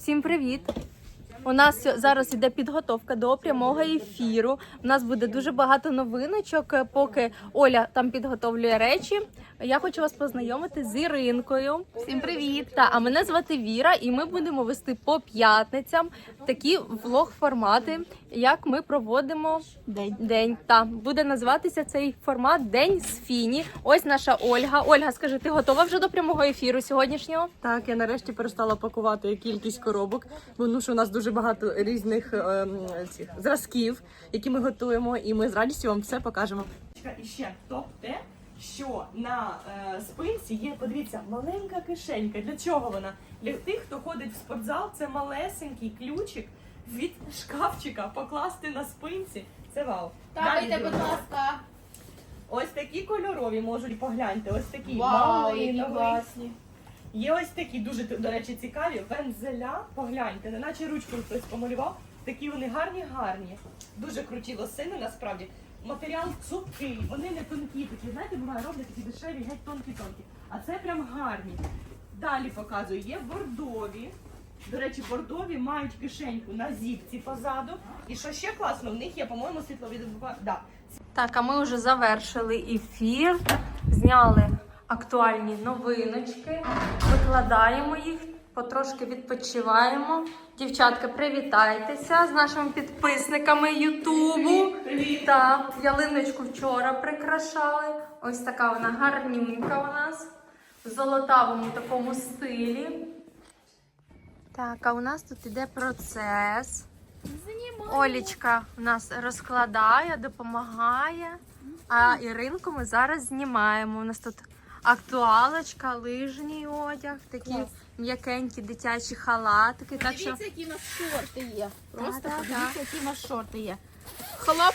Всім привіт! У нас зараз іде підготовка до прямого ефіру. У нас буде дуже багато новиночок. Поки Оля там підготовлює речі. Я хочу вас познайомити з Іринкою. Всім привіт! Та а мене звати Віра, і ми будемо вести по п'ятницям такі влог-формати, як ми проводимо День. день. Та буде називатися цей формат День з Фіні. Ось наша Ольга. Ольга, скажи, ти готова вже до прямого ефіру сьогоднішнього? Так, я нарешті перестала пакувати кількість коробок, бо ну що у нас дуже багато різних ем, цих зразків, які ми готуємо, і ми з радістю вам все покажемо. І ще топ те, що на е, спинці є, подивіться, маленька кишенька. Для чого вона? Для тих, хто ходить в спортзал, це малесенький ключик від шкафчика покласти на спинці. Це вау. Тапайте, Далі, будь ласка. Ось такі кольорові можуть погляньте. Ось такі Вау, які малиновий. класні. Є ось такі дуже до речі цікаві вензеля. Погляньте, неначе ручку хтось помалював. Такі вони гарні, гарні. Дуже круті лосини, насправді. Матеріал цупкий, вони не тонкі. Такі, знаєте, буває роблять такі дешеві, геть тонкі-тонкі. А це прям гарні. Далі показую, є бордові. До речі, бордові мають кишеньку на зіпці позаду. І що ще класно, в них є, по-моєму, світловідбива. Да, Так, а ми вже завершили ефір, зняли актуальні новиночки, викладаємо їх, потрошки відпочиваємо. Дівчатка, привітайтеся з нашими підписниками Ютубу. Та ялиночку вчора прикрашали. Ось така вона гарнюнька у нас в золотавому такому стилі. Так, а у нас тут іде процес. Олічка у нас розкладає, допомагає. А Іринку ми зараз знімаємо. У нас тут актуалочка, лижній одяг, такі Клас. м'якенькі дитячі халатики. Так що Подивіться, які в нас шорти є. Просто Да-да-да. подивіться, які в нас шорти є. Хлоп!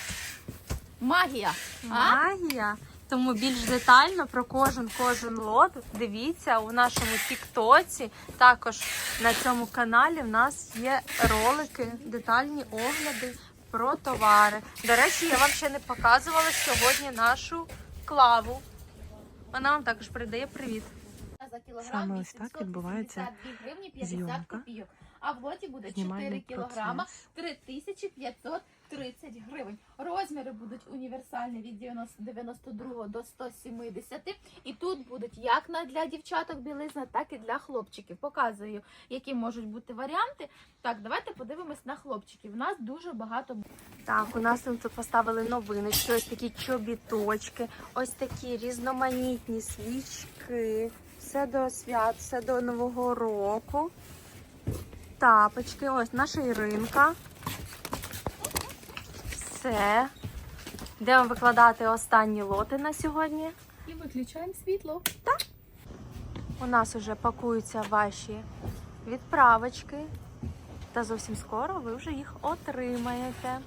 Магія! А? магія. Тому більш детально про кожен кожен лот дивіться у нашому Тіктоці. Також на цьому каналі в нас є ролики, детальні огляди про товари. До речі, я вам ще не показувала сьогодні нашу клаву. Вона вам також передає привіт. За кілограм Саме ось так відбувається гривні 50 копійок. А в лоті буде 4 кілограма 3530 гривень. Розміри будуть універсальні від 92 до 170. І тут будуть як на для дівчаток білизна, так і для хлопчиків. Показую, які можуть бути варіанти. Так, давайте подивимось на хлопчиків. У нас дуже багато Так, у нас тут поставили новиночки, ось такі чобіточки, ось такі різноманітні свічки. Все до свят, все до Нового року. Тапочки, ось наша Іринка. Все. Йдемо викладати останні лоти на сьогодні. і виключаємо світло. У нас вже пакуються ваші відправочки. Та зовсім скоро ви вже їх отримаєте.